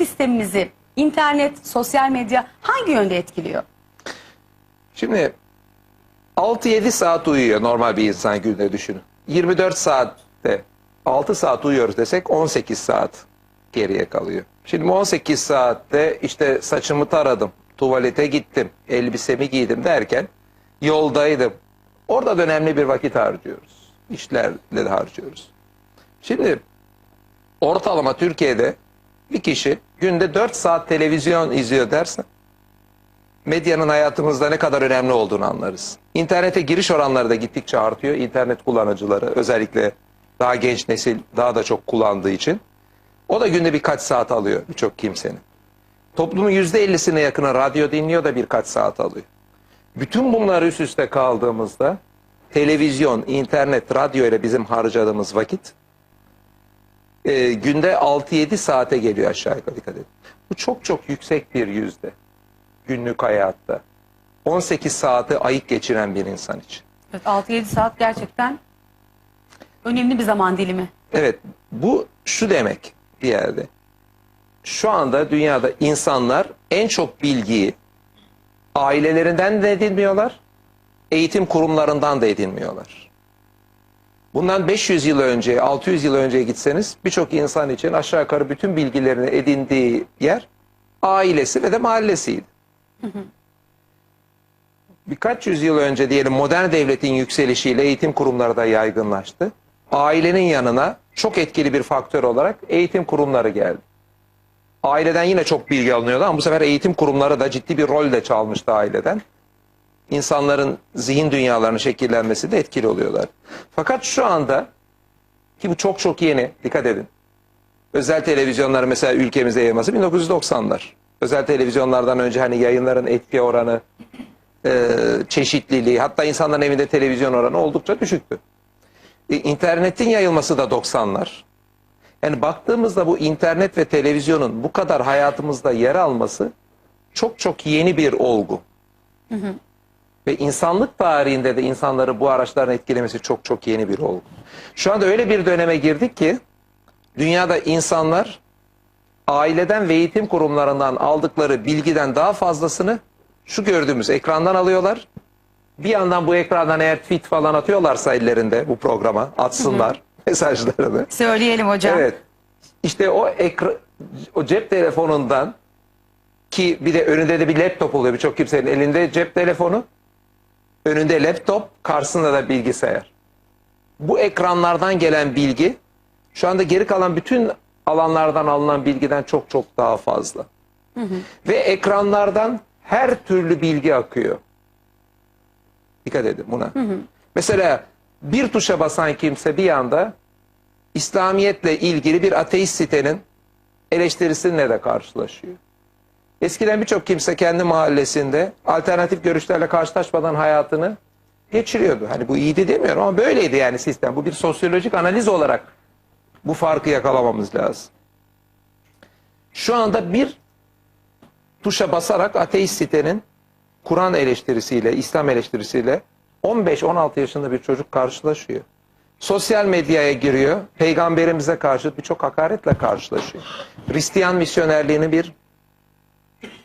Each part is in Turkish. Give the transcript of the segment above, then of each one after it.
sistemimizi internet, sosyal medya hangi yönde etkiliyor? Şimdi 6-7 saat uyuyor normal bir insan günde düşünün. 24 saatte 6 saat uyuyoruz desek 18 saat geriye kalıyor. Şimdi bu 18 saatte işte saçımı taradım, tuvalete gittim, elbisemi giydim derken yoldaydım. Orada da önemli bir vakit harcıyoruz. İşlerle de harcıyoruz. Şimdi ortalama Türkiye'de bir kişi günde 4 saat televizyon izliyor dersen medyanın hayatımızda ne kadar önemli olduğunu anlarız. İnternete giriş oranları da gittikçe artıyor. İnternet kullanıcıları özellikle daha genç nesil daha da çok kullandığı için. O da günde birkaç saat alıyor birçok kimsenin. Toplumun yüzde ellisine yakını radyo dinliyor da birkaç saat alıyor. Bütün bunlar üst üste kaldığımızda televizyon, internet, radyo ile bizim harcadığımız vakit e, günde 6-7 saate geliyor aşağı yukarı dikkat edin. Bu çok çok yüksek bir yüzde günlük hayatta. 18 saati ayık geçiren bir insan için. Evet, 6-7 saat gerçekten önemli bir zaman dilimi. Evet bu şu demek bir yerde. Şu anda dünyada insanlar en çok bilgiyi ailelerinden de edinmiyorlar, eğitim kurumlarından da edinmiyorlar. Bundan 500 yıl önce, 600 yıl önce gitseniz birçok insan için aşağı yukarı bütün bilgilerini edindiği yer ailesi ve de mahallesiydi. Birkaç yüzyıl önce diyelim modern devletin yükselişiyle eğitim kurumları da yaygınlaştı. Ailenin yanına çok etkili bir faktör olarak eğitim kurumları geldi. Aileden yine çok bilgi alınıyordu ama bu sefer eğitim kurumları da ciddi bir rol de çalmıştı aileden. İnsanların zihin dünyalarının şekillenmesi de etkili oluyorlar. Fakat şu anda ki bu çok çok yeni dikkat edin. Özel televizyonlar mesela ülkemize yayılması 1990'lar. Özel televizyonlardan önce hani yayınların etki oranı, e, çeşitliliği hatta insanların evinde televizyon oranı oldukça düşüktü. E, internetin yayılması da 90'lar. Yani baktığımızda bu internet ve televizyonun bu kadar hayatımızda yer alması çok çok yeni bir olgu. Ve insanlık tarihinde de insanları bu araçların etkilemesi çok çok yeni bir olgu. Şu anda öyle bir döneme girdik ki dünyada insanlar aileden ve eğitim kurumlarından aldıkları bilgiden daha fazlasını şu gördüğümüz ekrandan alıyorlar. Bir yandan bu ekrandan eğer tweet falan atıyorlarsa ellerinde bu programa atsınlar mesajlarını. Söyleyelim hocam. Evet. İşte o ekra o cep telefonundan ki bir de önünde de bir laptop oluyor birçok kimsenin elinde cep telefonu, önünde laptop, karşısında da bilgisayar. Bu ekranlardan gelen bilgi şu anda geri kalan bütün alanlardan alınan bilgiden çok çok daha fazla. Ve ekranlardan her türlü bilgi akıyor. Dikkat edin buna. Mesela bir tuşa basan kimse bir anda İslamiyetle ilgili bir ateist sitenin eleştirisinle de karşılaşıyor. Eskiden birçok kimse kendi mahallesinde alternatif görüşlerle karşılaşmadan hayatını geçiriyordu. Hani bu iyiydi demiyorum ama böyleydi yani sistem. Bu bir sosyolojik analiz olarak bu farkı yakalamamız lazım. Şu anda bir tuşa basarak ateist sitenin Kur'an eleştirisiyle, İslam eleştirisiyle 15-16 yaşında bir çocuk karşılaşıyor. Sosyal medyaya giriyor, peygamberimize karşı birçok hakaretle karşılaşıyor. Hristiyan misyonerliğini bir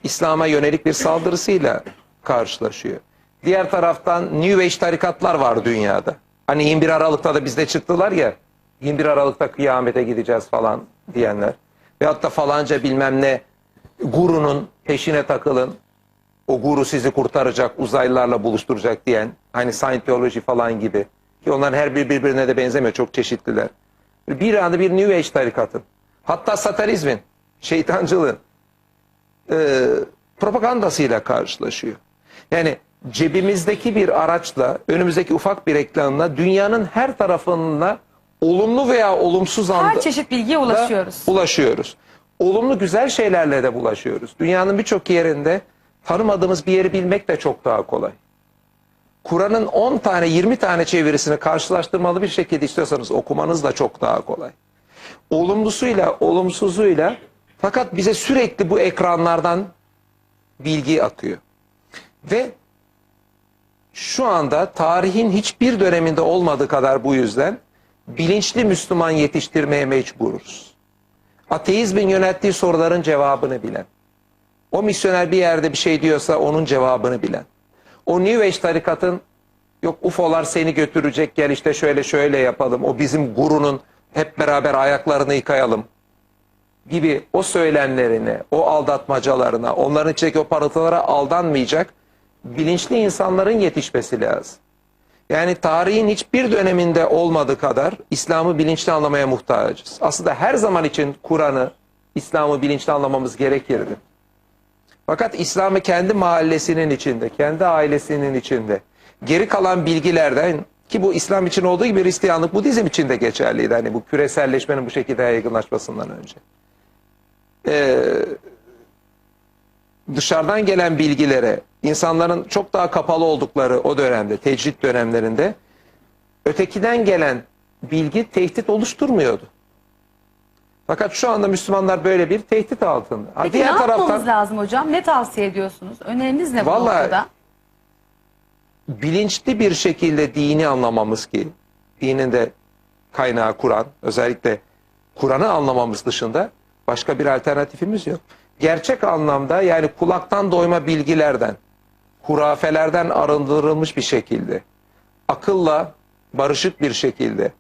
İslam'a yönelik bir saldırısıyla karşılaşıyor. Diğer taraftan New Age tarikatlar var dünyada. Hani 21 Aralık'ta da bizde çıktılar ya, 21 Aralık'ta kıyamete gideceğiz falan diyenler. Veyahut da falanca bilmem ne gurunun peşine takılın. O guru sizi kurtaracak, uzaylılarla buluşturacak diyen, hani Scientology falan gibi. Ki onların her biri birbirine de benzemiyor, çok çeşitliler. Bir anda bir New Age tarikatın, hatta satanizmin, şeytancılığın e, propagandasıyla karşılaşıyor. Yani cebimizdeki bir araçla, önümüzdeki ufak bir reklamla dünyanın her tarafına olumlu veya olumsuz anda Her çeşit bilgiye ulaşıyoruz. ulaşıyoruz. Olumlu güzel şeylerle de bulaşıyoruz. Dünyanın birçok yerinde tanımadığımız bir yeri bilmek de çok daha kolay. Kur'an'ın 10 tane 20 tane çevirisini karşılaştırmalı bir şekilde istiyorsanız okumanız da çok daha kolay. Olumlusuyla olumsuzuyla fakat bize sürekli bu ekranlardan bilgi akıyor. Ve şu anda tarihin hiçbir döneminde olmadığı kadar bu yüzden bilinçli Müslüman yetiştirmeye mecburuz. Ateizmin yönelttiği soruların cevabını bilen. O misyoner bir yerde bir şey diyorsa onun cevabını bilen. O New Age tarikatın yok UFO'lar seni götürecek gel işte şöyle şöyle yapalım. O bizim gurunun hep beraber ayaklarını yıkayalım gibi o söylemlerine, o aldatmacalarına, onların içindeki o parıltılara aldanmayacak bilinçli insanların yetişmesi lazım. Yani tarihin hiçbir döneminde olmadığı kadar İslam'ı bilinçli anlamaya muhtacız. Aslında her zaman için Kur'an'ı, İslam'ı bilinçli anlamamız gerekirdi. Fakat İslam'ı kendi mahallesinin içinde, kendi ailesinin içinde, geri kalan bilgilerden ki bu İslam için olduğu gibi Hristiyanlık, Budizm için de geçerliydi. Hani bu küreselleşmenin bu şekilde yaygınlaşmasından önce. Ee, dışarıdan gelen bilgilere, insanların çok daha kapalı oldukları o dönemde, tecrit dönemlerinde ötekiden gelen bilgi tehdit oluşturmuyordu. Fakat şu anda Müslümanlar böyle bir tehdit altında. Peki ne yapmamız lazım hocam? Ne tavsiye ediyorsunuz? Öneriniz ne bu Vallahi- noktada? bilinçli bir şekilde dini anlamamız ki dinin de kaynağı Kur'an özellikle Kur'an'ı anlamamız dışında başka bir alternatifimiz yok. Gerçek anlamda yani kulaktan doyma bilgilerden, hurafelerden arındırılmış bir şekilde, akılla barışık bir şekilde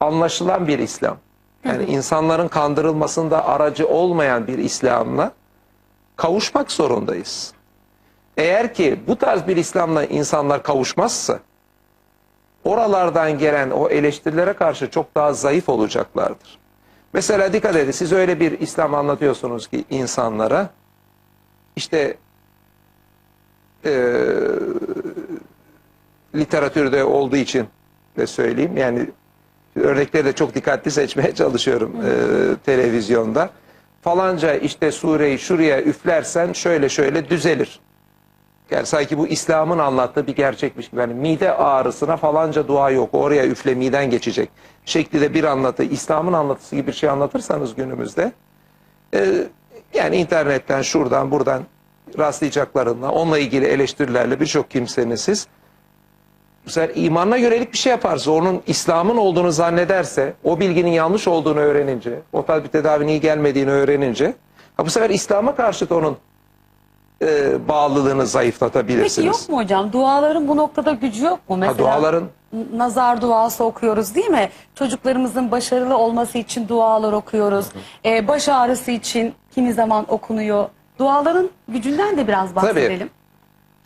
anlaşılan bir İslam. Yani insanların kandırılmasında aracı olmayan bir İslam'la kavuşmak zorundayız. Eğer ki bu tarz bir İslam'la insanlar kavuşmazsa oralardan gelen o eleştirilere karşı çok daha zayıf olacaklardır. Mesela dikkat edin siz öyle bir İslam anlatıyorsunuz ki insanlara işte eee literatürde olduğu için de söyleyeyim yani örnekleri de çok dikkatli seçmeye çalışıyorum eee, televizyonda. Falanca işte sureyi şuraya üflersen şöyle şöyle düzelir. Yani sanki bu İslam'ın anlattığı bir gerçekmiş gibi. Yani mide ağrısına falanca dua yok. Oraya üfle miden geçecek. Şeklinde bir anlatı. İslam'ın anlatısı gibi bir şey anlatırsanız günümüzde e, yani internetten şuradan buradan rastlayacaklarınla onunla ilgili eleştirilerle birçok kimsenin siz sefer imanına yönelik bir şey yaparsa onun İslam'ın olduğunu zannederse o bilginin yanlış olduğunu öğrenince o tarz bir tedavinin iyi gelmediğini öğrenince ha bu sefer İslam'a karşı da onun e, bağlılığını zayıflatabilirsiniz. Peki yok mu hocam? Duaların bu noktada gücü yok mu? Mesela Ha, duaların nazar duası okuyoruz değil mi? Çocuklarımızın başarılı olması için dualar okuyoruz. Ee, baş ağrısı için kimi zaman okunuyor. Duaların gücünden de biraz bahsedelim.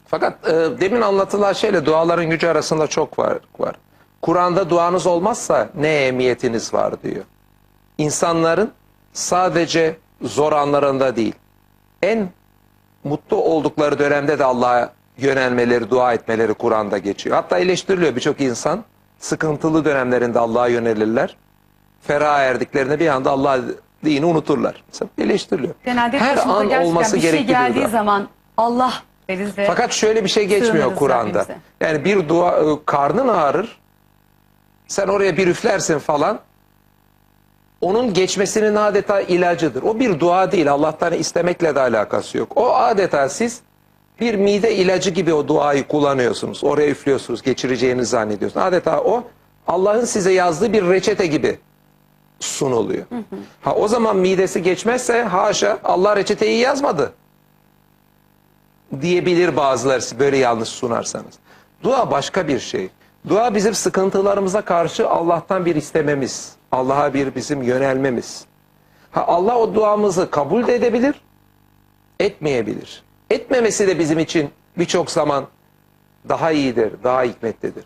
fakat e, demin anlatılan şeyle duaların gücü arasında çok var. var. Kur'an'da duanız olmazsa ne emniyetiniz var diyor. İnsanların sadece zor anlarında değil, en mutlu oldukları dönemde de Allah'a yönelmeleri, dua etmeleri Kur'an'da geçiyor. Hatta eleştiriliyor birçok insan sıkıntılı dönemlerinde Allah'a yönelirler. Ferah erdiklerinde bir anda Allah dini unuturlar. Mesela eleştiriliyor. Genelde Her an olması bir şey geldiği dua. zaman Allah deriz ve Fakat şöyle bir şey geçmiyor Kur'an'da. Yani bir dua e, karnın ağrır. Sen oraya bir üflersin falan. Onun geçmesinin adeta ilacıdır. O bir dua değil. Allah'tan istemekle de alakası yok. O adeta siz bir mide ilacı gibi o duayı kullanıyorsunuz. Oraya üflüyorsunuz, geçireceğinizi zannediyorsunuz. Adeta o Allah'ın size yazdığı bir reçete gibi sunuluyor. Ha o zaman midesi geçmezse haşa Allah reçeteyi yazmadı diyebilir bazıları böyle yanlış sunarsanız. Dua başka bir şey. Dua bizim sıkıntılarımıza karşı Allah'tan bir istememiz. Allah'a bir bizim yönelmemiz. Ha Allah o duamızı kabul de edebilir, etmeyebilir. Etmemesi de bizim için birçok zaman daha iyidir, daha hikmetlidir.